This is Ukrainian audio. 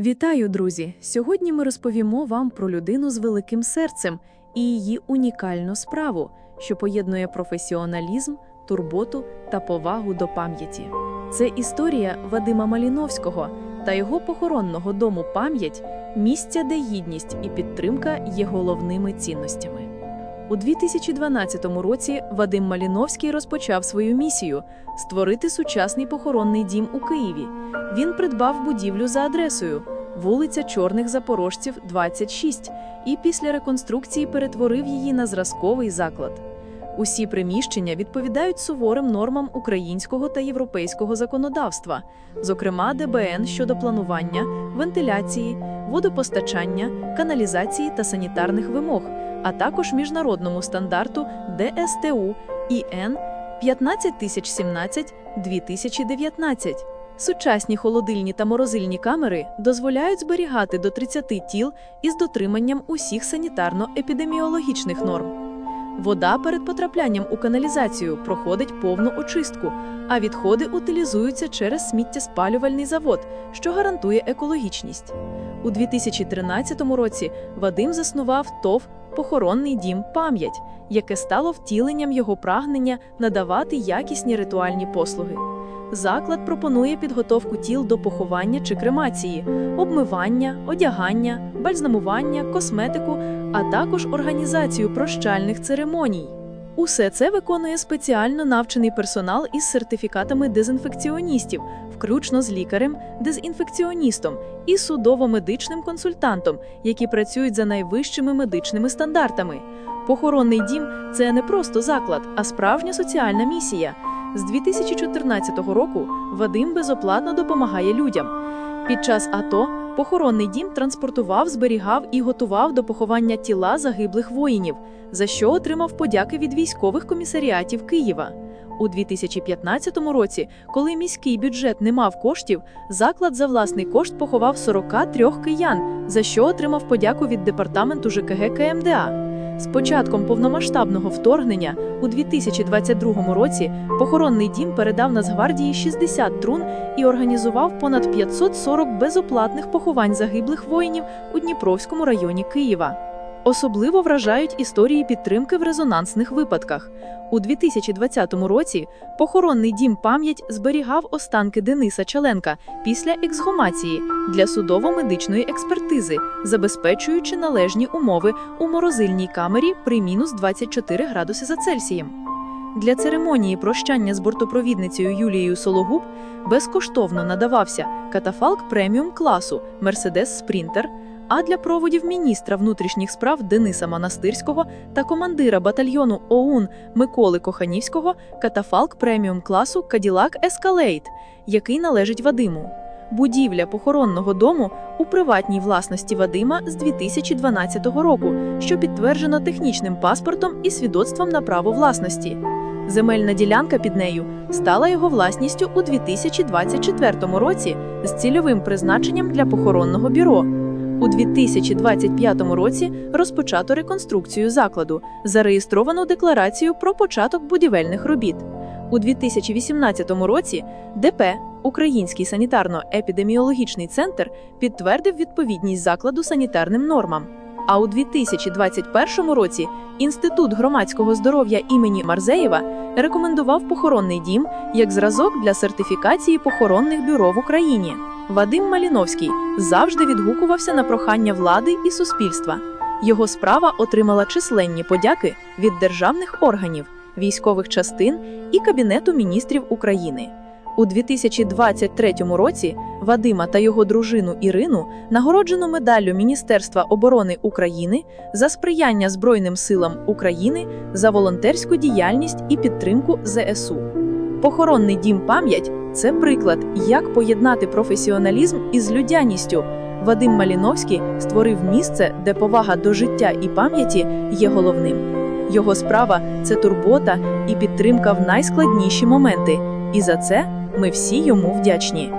Вітаю, друзі! Сьогодні ми розповімо вам про людину з великим серцем і її унікальну справу, що поєднує професіоналізм, турботу та повагу до пам'яті. Це історія Вадима Маліновського та його похоронного дому пам'ять, місця, де гідність і підтримка є головними цінностями. У 2012 році Вадим Маліновський розпочав свою місію створити сучасний похоронний дім у Києві. Він придбав будівлю за адресою вулиця Чорних Запорожців, 26, і після реконструкції перетворив її на зразковий заклад. Усі приміщення відповідають суворим нормам українського та європейського законодавства, зокрема ДБН щодо планування, вентиляції, водопостачання, каналізації та санітарних вимог, а також міжнародному стандарту ДСТУ ІН 15017 2019. Сучасні холодильні та морозильні камери дозволяють зберігати до 30 тіл із дотриманням усіх санітарно-епідеміологічних норм. Вода перед потраплянням у каналізацію проходить повну очистку, а відходи утилізуються через сміттєспалювальний завод, що гарантує екологічність. У 2013 році Вадим заснував ТОВ Похоронний дім Пам'ять, яке стало втіленням його прагнення надавати якісні ритуальні послуги. Заклад пропонує підготовку тіл до поховання чи кремації, обмивання, одягання, бальзамування, косметику, а також організацію прощальних церемоній. Усе це виконує спеціально навчений персонал із сертифікатами дезінфекціоністів, включно з лікарем, дезінфекціоністом і судово-медичним консультантом, які працюють за найвищими медичними стандартами. Похоронний дім це не просто заклад, а справжня соціальна місія. З 2014 року Вадим безоплатно допомагає людям. Під час АТО похоронний дім транспортував, зберігав і готував до поховання тіла загиблих воїнів, за що отримав подяки від військових комісаріатів Києва. У 2015 році, коли міський бюджет не мав коштів, заклад за власний кошт поховав 43 киян, за що отримав подяку від департаменту ЖКГ КМДА. З початком повномасштабного вторгнення у 2022 році похоронний дім передав Нацгвардії 60 трун і організував понад 540 безоплатних поховань загиблих воїнів у Дніпровському районі Києва. Особливо вражають історії підтримки в резонансних випадках. У 2020 році похоронний дім пам'ять зберігав останки Дениса Чаленка після ексгумації для судово-медичної експертизи, забезпечуючи належні умови у морозильній камері при мінус 24 градуси за Цельсієм. Для церемонії прощання з бортопровідницею Юлією Сологуб безкоштовно надавався катафалк преміум класу Мерседес Спрінтер. А для проводів міністра внутрішніх справ Дениса Монастирського та командира батальйону ОУН Миколи Коханівського катафалк преміум класу Cadillac Escalade, який належить Вадиму. Будівля похоронного дому у приватній власності Вадима з 2012 року, що підтверджено технічним паспортом і свідоцтвом на право власності. Земельна ділянка під нею стала його власністю у 2024 році з цільовим призначенням для похоронного бюро. У 2025 році розпочато реконструкцію закладу, зареєстровано декларацію про початок будівельних робіт. У 2018 році ДП Український санітарно-епідеміологічний центр підтвердив відповідність закладу санітарним нормам. А у 2021 році Інститут громадського здоров'я імені Марзеєва рекомендував похоронний дім як зразок для сертифікації похоронних бюро в Україні. Вадим Маліновський завжди відгукувався на прохання влади і суспільства. Його справа отримала численні подяки від державних органів, військових частин і Кабінету міністрів України. У 2023 році Вадима та його дружину Ірину нагороджено медаллю Міністерства оборони України за сприяння Збройним силам України за волонтерську діяльність і підтримку ЗСУ. Похоронний дім пам'ять це приклад, як поєднати професіоналізм із людяністю. Вадим Маліновський створив місце, де повага до життя і пам'яті є головним. Його справа це турбота і підтримка в найскладніші моменти. І за це ми всі йому вдячні.